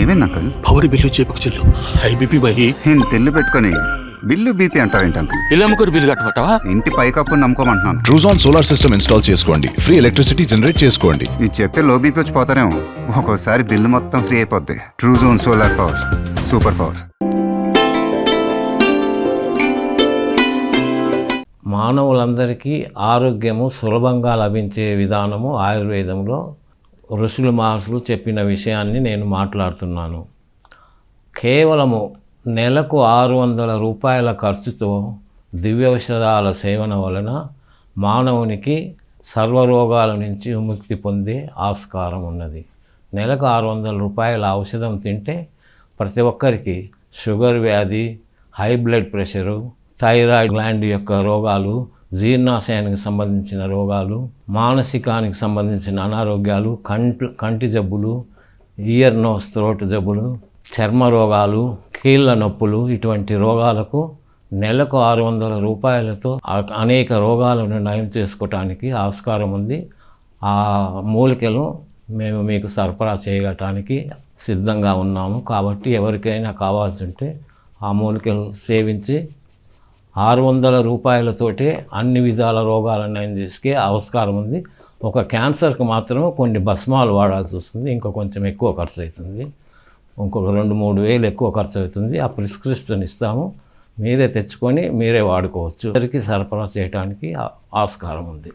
ఏమైంది uncle power bill చేపుకు చెల్లు. High BP bye. నేను తెల్లు పెట్టుకొని బిల్లు బీపీ అంటావేంటి అంకుల్ ఇలా అమ్ముకొని బిల్లు కట్టమంటావా? ఇంటి పైకప్పు నమ్ముకోమంటున్నాను. ట్రూజాన్ సోలార్ సిస్టమ్ ఇన్స్టాల్ చేసుకోండి. ఫ్రీ ఎలక్ట్రిసిటీ జనరేట్ చేసుకోండి. ఇది చెప్తే లో బీపీ వచ్చి పోతారేమో. ఒక్కోసారి బిల్లు మొత్తం ఫ్రీ అయిపోద్ది. Truzon solar power super power మానవులందరికీ ఆరోగ్యము సులభంగా లభించే విధానము ఆయుర్వేదంలో ఋషులు మహర్షులు చెప్పిన విషయాన్ని నేను మాట్లాడుతున్నాను. కేవలము నెలకు ఆరు వందల రూపాయల ఖర్చుతో దివ్యౌషధాల సేవన వలన మానవునికి సర్వరోగాల నుంచి విముక్తి పొందే ఆస్కారం ఉన్నది. నెలకు ఆరు వందల రూపాయల ఔషధం తింటే ప్రతి ఒక్కరికి షుగర్ వ్యాధి high blood pressure thyroid gland యొక్క రోగాలు జీర్ణాశయానికి సంబంధించిన రోగాలు మానసికానికి సంబంధించిన అనారోగ్యాలు కంటి కంటి జబ్బులు ఇయర్ నోస్ థ్రోట్ జబ్బులు చర్మ రోగాలు కీళ్ళ నొప్పులు ఇటువంటి రోగాలకు నెలకు ఆరు వందల రూపాయలతో అనేక రోగాలను నయం చేసుకోవటానికి ఆస్కారం ఉంది. ఆ మూలికలు మేము మీకు సరఫరా చేయటానికి సిద్ధంగా ఉన్నాము. కాబట్టి ఎవరికైనా కావాల్సి ఉంటే ఆ మూలికలు సేవించి ఆరు వందల రూపాయలతోటే అన్ని విధాల రోగాలను ఆయన తీసుకే ఆవిష్కారం ఉంది. ఒక క్యాన్సర్కి మాత్రం కొన్ని భస్మాలు వాడాల్సి వస్తుంది. ఇంకా కొంచెం ఎక్కువ ఖర్చు అవుతుంది. ఇంకొక రెండు మూడు వేలు ఎక్కువ ఖర్చు అవుతుంది. ఆ ప్రిస్క్రిప్షన్ ఇస్తాము. మీరే తెచ్చుకొని మీరే వాడుకోవచ్చు. అందరికీ సరఫరా చేయడానికి ఆస్కారం ఉంది.